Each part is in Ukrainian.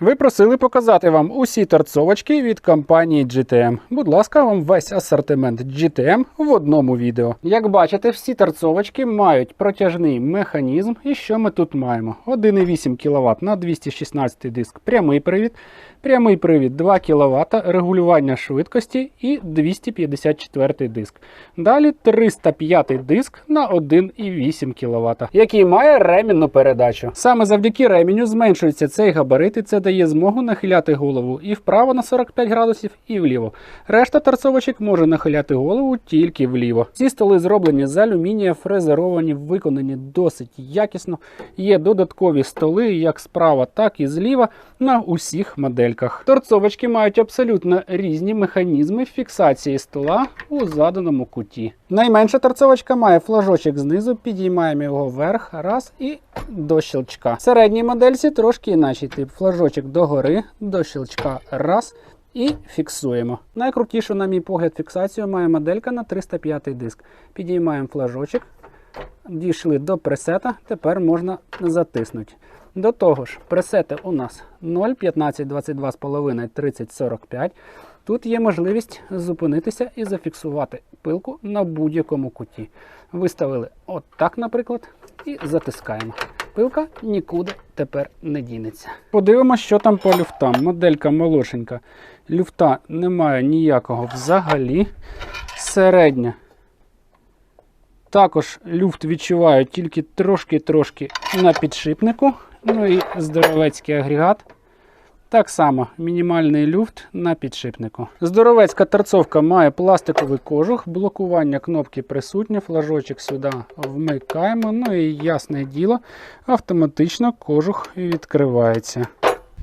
Ви просили показати вам усі торцовочки від компанії GTM. Будь ласка, вам весь асортимент GTM в одному відео. Як бачите, всі торцовочки мають протяжний механізм. І що ми тут маємо? 1,8 кВт на 216 диск прямий привід, прямий привід 2 кВт, регулювання швидкості і 254 диск. Далі 305 диск на 1,8 кВт, який має ремінну передачу. Саме завдяки реміню зменшується цей габарит, і це дає змогу нахиляти голову і вправо на 45 градусів, і вліво. Решта торцовочок може нахиляти голову тільки вліво. Ці столи зроблені з алюмінія, фрезеровані, виконані досить якісно. Є додаткові столи як справа, так і зліва на усіх модельках. Торцовочки мають абсолютно різні механізми фіксації стола у заданому куті. Найменша торцовочка має флажочок знизу, підіймаємо його вверх, раз і до щелчка. В середній модельці трошки інакший тип. Флажочок догори, до щелчка раз. І фіксуємо. Найкрутішу, на мій погляд, фіксацію має моделька на 305 диск. Підіймаємо флажочок, дійшли до пресета, тепер можна затиснути. До того ж, пресети у нас 0, 15, 22,5, 30, 45. Тут є можливість зупинитися і зафіксувати пилку на будь-якому куті. Виставили от так, наприклад, і затискаємо. Пилка нікуди тепер не дінеться. Подивимося, що там по люфтам. Моделька молодшенька. Люфта немає ніякого взагалі. Середня. Також люфт відчуваю тільки трошки-трошки на підшипнику. Ну і здоровецький агрегат. Так само мінімальний люфт на підшипнику. Здоровецька торцовка має пластиковий кожух, блокування кнопки присутнє, флажочок сюди вмикаємо. Ну і ясне діло, автоматично кожух відкривається.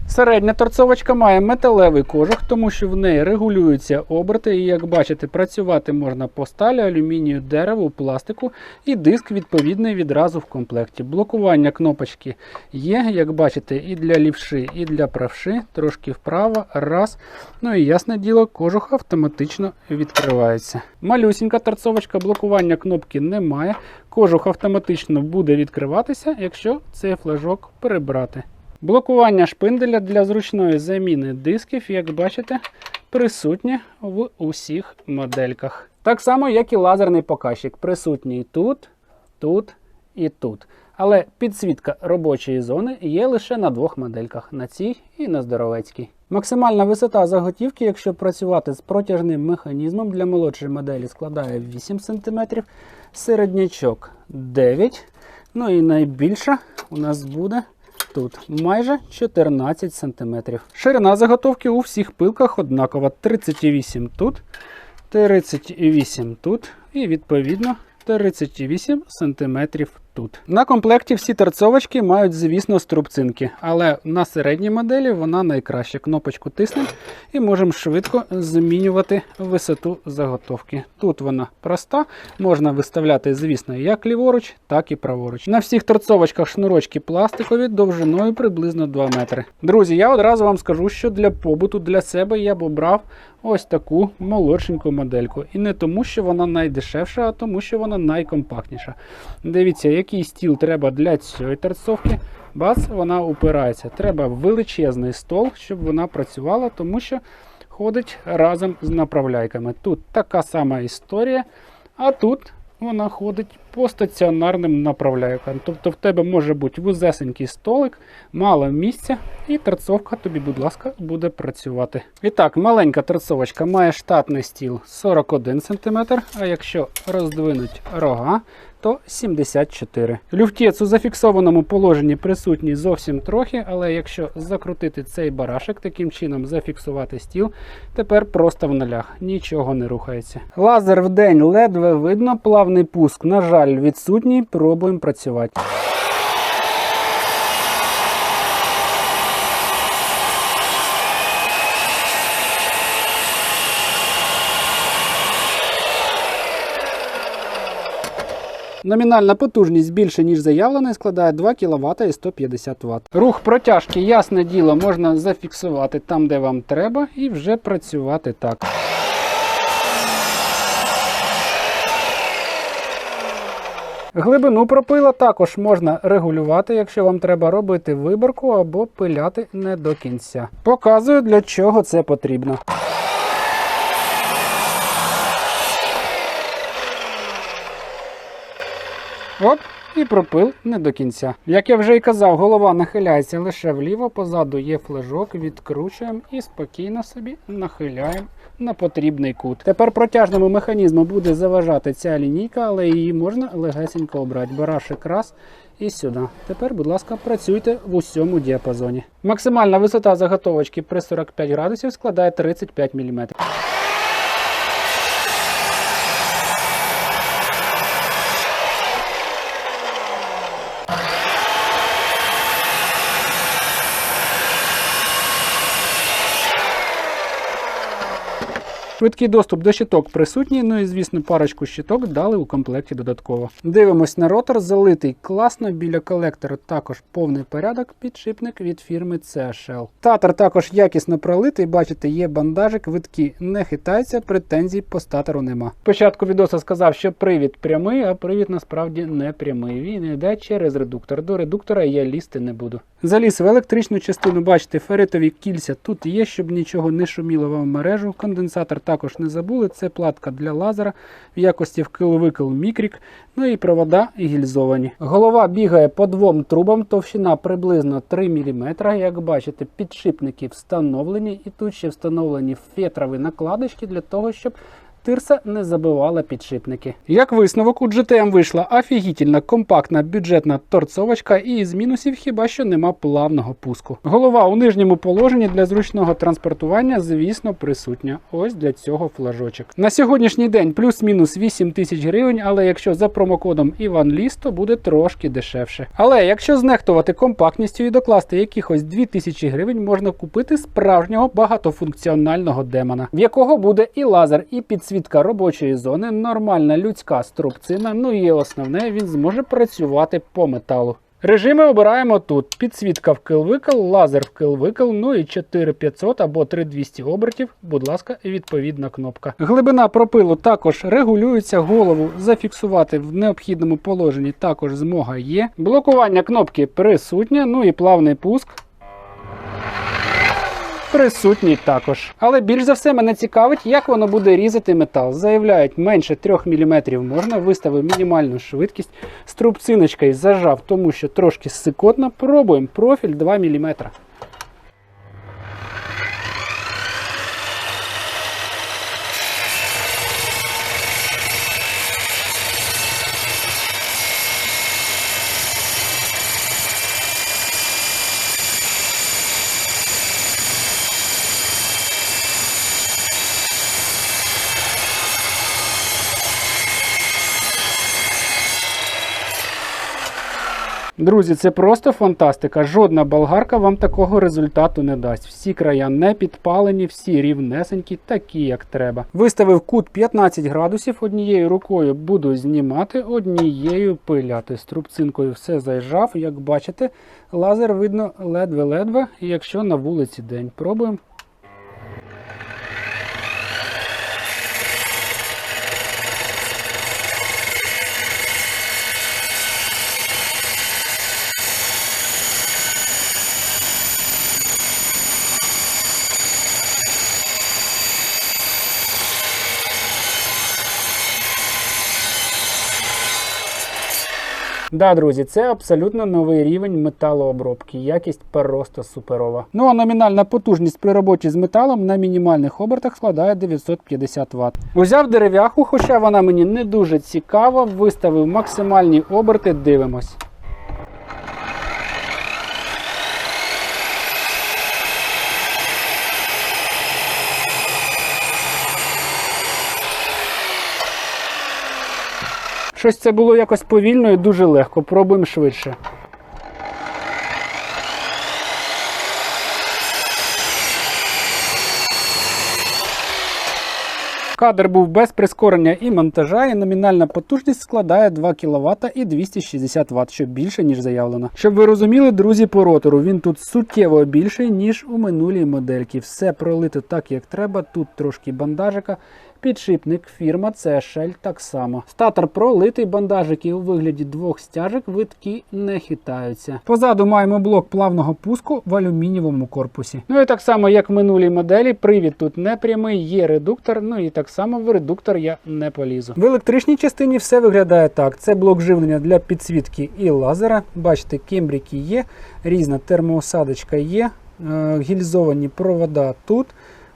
Середня торцовочка має металевий кожух, тому що в неї регулюються оберти. І як бачите, працювати можна по сталі, алюмінію, дереву, пластику і диск відповідний відразу в комплекті. Блокування кнопочки є, як бачите, і для лівши, і для правши. Трошки вправо, раз. Ну і ясне діло, кожух автоматично відкривається. Малюсінька торцовочка, блокування кнопки немає. Кожух автоматично буде відкриватися, якщо цей флажок перебрати. Блокування шпинделя для зручної заміни дисків, як бачите, присутнє в усіх модельках. Так само, як і лазерний показчик, присутній тут, тут і тут. Але підсвітка робочої зони є лише на двох модельках на цій і на здоровецькій. Максимальна висота заготівки, якщо працювати з протяжним механізмом для молодшої моделі, складає 8 см, середнячок 9 Ну і найбільша у нас буде тут майже 14 см. Ширина заготовки у всіх пилках однакова. 38 тут, 38 тут і відповідно 38 см тут. На комплекті всі торцовочки мають, звісно, струбцинки, але на середній моделі вона найкраща. Кнопочку тиснемо і можемо швидко змінювати висоту заготовки. Тут вона проста, можна виставляти, звісно, як ліворуч, так і праворуч. На всіх торцовочках шнурочки пластикові довжиною приблизно 2 метри. Друзі, я одразу вам скажу, що для побуту для себе я б обрав ось таку молодшеньку модельку. І не тому, що вона найдешевша, а тому, що вона найкомпактніша. Дивіться, який стіл треба для цієї торцовки. Бац, вона упирається. Треба величезний стол, щоб вона працювала, тому що ходить разом з направляйками. Тут така сама історія, а тут вона ходить по стаціонарним направляйкам. Тобто в тебе може бути вузесенький столик, мало місця, і торцовка тобі, будь ласка, буде працювати. І так, маленька торцовочка має штатний стіл 41 см, а якщо роздвинуть рога, то 74. Люфтець у зафіксованому положенні присутній зовсім трохи, але якщо закрутити цей барашек, таким чином зафіксувати стіл, тепер просто в нулях, нічого не рухається. Лазер в день ледве видно, плавний пуск, на жаль, відсутній. Пробуємо працювати. Номінальна потужність більше, ніж заявлена, складає 2 кВт і 150 Вт. Рух протяжки, ясне діло, можна зафіксувати там, де вам треба, і вже працювати так. Глибину пропила також можна регулювати, якщо вам треба робити виборку або пиляти не до кінця. Показую, для чого це потрібно. Оп, і пропил не до кінця. Як я вже й казав, голова нахиляється лише вліво, позаду є флажок, відкручуємо і спокійно собі нахиляємо на потрібний кут. Тепер протяжному механізму буде заважати ця лінійка, але її можна легесенько обрати. Барашек раз і сюди. Тепер, будь ласка, працюйте в усьому діапазоні. Максимальна висота заготовочки при 45 градусів складає 35 мм. Швидкий доступ до щиток присутній, ну і звісно, парочку щиток дали у комплекті додатково. Дивимось на ротор, залитий класно. Біля колектора також повний порядок, підшипник від фірми CSL. Татер також якісно пролитий, бачите, є бандажик, витки не хитаються, претензій по статору нема. Спочатку відоса сказав, що привід прямий, а привід насправді не прямий. Він йде через редуктор. До редуктора я лізти не буду. Заліз в електричну частину, бачите, феритові кільця тут є, щоб нічого не шуміло вам мережу. Конденсатор також не забули. Це платка для лазера в якості вкил-викил мікрік. Ну і провода гільзовані. Голова бігає по двом трубам, товщина приблизно 3 мм. Як бачите, підшипники встановлені, і тут ще встановлені фетрові накладочки для того, щоб Тирса не забивала підшипники. Як висновок, у GTM вийшла офігітельна, компактна бюджетна торцовочка, і з мінусів хіба що нема плавного пуску. Голова у нижньому положенні для зручного транспортування, звісно, присутня. Ось для цього флажочок. На сьогоднішній день плюс-мінус 8 тисяч гривень, але якщо за промокодом IvanList, то буде трошки дешевше. Але якщо знехтувати компактністю і докласти якихось 2000 гривень, можна купити справжнього багатофункціонального демона, в якого буде і лазер, і підсвітка робочої зони, нормальна людська струбцина. Ну і основне, він зможе працювати по металу. Режими обираємо тут: підсвітка вкил-викил, лазер вкил-викил, ну і 4500 або 3200 обертів, будь ласка, відповідна кнопка. Глибина пропилу також регулюється, голову зафіксувати в необхідному положенні також змога є. Блокування кнопки присутнє, ну і плавний пуск присутній також. Але більш за все мене цікавить, як воно буде різати метал. Заявляють, менше 3 мм можна, виставив мінімальну швидкість, струбциночкою зажав, тому що трошки сикотно. Пробуємо профіль 2 мм. Друзі, це просто фантастика. Жодна болгарка вам такого результату не дасть. Всі края не підпалені, всі рівнесенькі, такі як треба. Виставив кут 15 градусів. Однією рукою буду знімати, однією пиляти. Струбцинкою все заїжджав. Як бачите, лазер видно ледве-ледве, якщо на вулиці день. Пробуємо. Да, друзі, це абсолютно новий рівень металообробки. Якість просто суперова. Ну а номінальна потужність при роботі з металом на мінімальних обертах складає 950 Вт. Узяв дерев'яху, хоча вона мені не дуже цікава, виставив максимальні оберти, дивимось. Щось це було якось повільно і дуже легко. Пробуємо швидше. Кадр був без прискорення і монтажа, і номінальна потужність складає 2 кВт і 260 Вт, що більше, ніж заявлено. Щоб ви розуміли, друзі, по ротору він тут суттєво більший, ніж у минулій модельці. Все пролито так, як треба. Тут трошки бандажика. Підшипник фірма CSL так само. Статор пролитий, бандажики у вигляді двох стяжок, витки не хитаються. Позаду маємо блок плавного пуску в алюмінієвому корпусі. Ну і так само, як в минулій моделі, привід тут не прямий, є редуктор. Ну і так само в редуктор я не полізу. В електричній частині все виглядає так: це блок живлення для підсвітки і лазера. Бачите, кембрики є, різна термоосадочка є, е, гільзовані провода тут.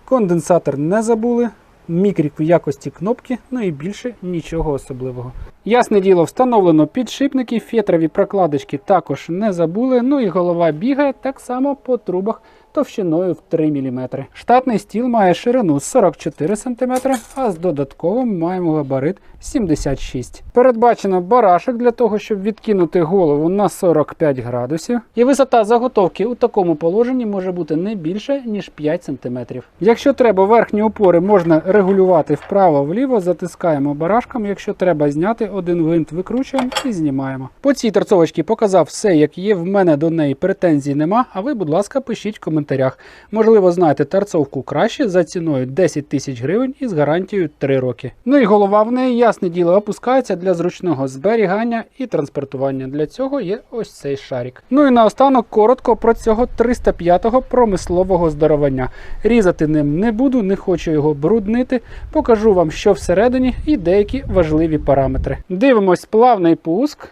Конденсатор не забули. Мікрік в якості кнопки, ну і більше нічого особливого. Ясне діло, встановлено підшипники, фетрові прокладочки також не забули. Ну і голова бігає так само по трубах товщиною в 3 мм. Штатний стіл має ширину 44 см, а з додатковим маємо габарит 76 Передбачено барашок для того, щоб відкинути голову на 45 градусів. І висота заготовки у такому положенні може бути не більше, ніж 5 см. Якщо треба верхні опори, можна регулювати вправо-вліво, затискаємо барашком. Якщо треба зняти, один гвинт викручуємо і знімаємо. По цій торцовочці показав все, як є. В мене до неї претензій нема. А ви, будь ласка, пишіть в коментарях. Можливо, знаєте торцовку краще за ціною 10 тисяч гривень і з гарантією 3 роки. Ну і голова в неї, ясне діло, опускається для зручного зберігання і транспортування. Для цього є ось цей шарик. Ну і наостанок коротко про цього 305-го промислового здоровання. Різати ним не буду, не хочу його бруднити. Покажу вам, що всередині, і деякі важливі параметри. Дивимось плавний пуск.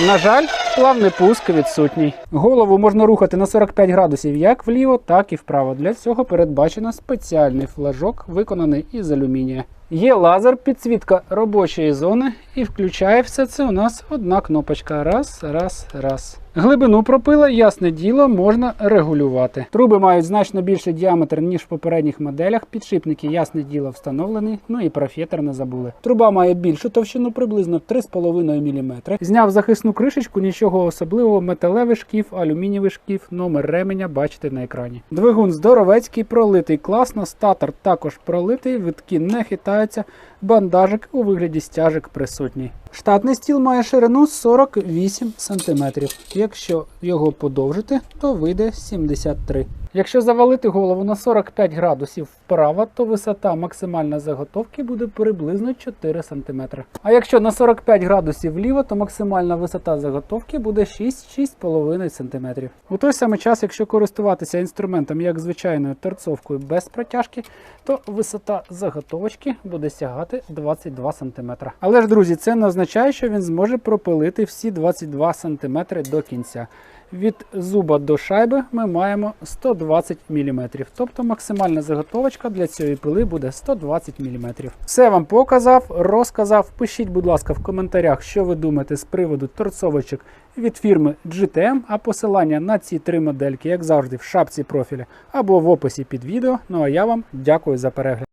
На жаль, плавний пуск відсутній. Голову можна рухати на 45 градусів як вліво, так і вправо. Для цього передбачено спеціальний флажок, виконаний із алюмінія. Є лазер, підсвітка робочої зони, і включає все це у нас одна кнопочка. Раз, раз, раз. Глибину пропила, ясне діло, можна регулювати. Труби мають значно більший діаметр, ніж в попередніх моделях. Підшипники, ясне діло, встановлені. Ну і про фетр не забули. Труба має більшу товщину, приблизно 3,5 мм. Зняв захисну кришечку, нічого особливого, металевий шкіф, алюмінієвий шкіф, номер ременя бачите на екрані. Двигун здоровецький, пролитий класно, статор також пролитий, витки не хитаються, бандажик у вигляді стяжок присутній. Штатний стіл має ширину 48 см. Якщо його подовжити, то вийде 73 Якщо завалити голову на 45 градусів вправо, то висота максимальної заготовки буде приблизно 4 см. А якщо на 45 градусів вліво, то максимальна висота заготовки буде 6-6,5 см. У той самий час, якщо користуватися інструментом як звичайною торцовкою без протяжки, то висота заготовочки буде сягати 22 см. Але ж, друзі, це не означає, що він зможе пропилити всі 22 см до кінця. Від зуба до шайби ми маємо 120 мм. Тобто максимальна заготовочка для цієї пили буде 120 мм. Все вам показав, розказав. Пишіть, будь ласка, в коментарях, що ви думаєте з приводу торцовочок від фірми GTM, а посилання на ці три модельки, як завжди, в шапці профіля або в описі під відео. Ну а я вам дякую за перегляд.